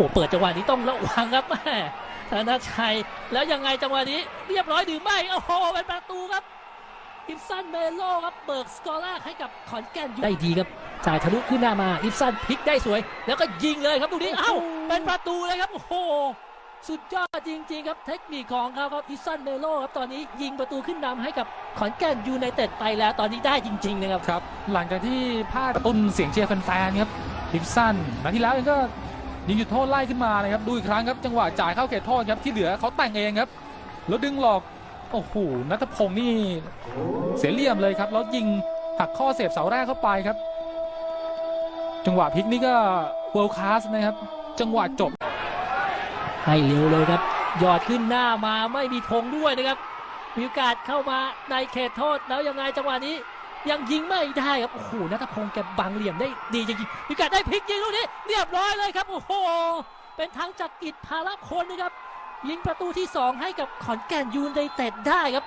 อ้เปิดจังหวะนี้ต้องระวังครับแม่ธนชัย แล้วยังไงจังหวะนี้ เรียบร้อยหรือไม่ โอ้โห เป็นประตูครับอิฟซันเมโลครับ เบิกสกอร์แรกให้กับขอนแก่นได้ดีครับจ่ายทะลุขึ้นหน้ามา อิฟซันพลิกได้สวย แล้วก็ยิงเลยครับตรงนี้เอ้า เป็นประตูเลยครับ โอ้โห สุดยอดจริง ๆ ครับ เทคนิคของเขาครับอิฟซันเมโลครับ ตอนนี้ยิงประตูขึ้นนำให้กับขอนแก่นยูไนเต็ดไปแล้ว ตอนนี้ได้จริงๆนะครับ ครับ หลังจากที่พลาดตุ้นเสียงเชียร์แฟนๆครับลิฟสันนาที่แล้วเองก็ ยิงจุดโทษไล่ขึ้นมานะครับดูอีกครั้งครับจังหวะจ่ายเข้าเขตโทษครับที่เหลือเขาแต่งเองครับแล้วดึงหลอกโอ้โหนัทพงศ์นี่เสียเหลี่ยมเลยครับแล้วยิงหักข้อเสียบเสาแรกเข้าไปครับ จังหวะพลิกนี่ก็เวิลด์คลาสนะครับ จังหวะจบ ให้เร็วเลยครับหยอดขึ้นหน้ามาไม่มีธงด้วยนะครับมีโอกาสเข้ามาในเขตโทษแล้วยังไงจังหวะนี้ ยังยิงไม่ได้ครับ โอ้โหนัทพงศ์แกบังเหลี่ยมได้ดีจริงๆมีการได้พลิกยิงลูกนี้เรียบร้อยเลยครับ โอ้โห เป็นทางจักรกิจภาระคนนะครับ ยิงประตูที่ 2 ให้กับขอนแก่นยูไนเต็ดได้ครับ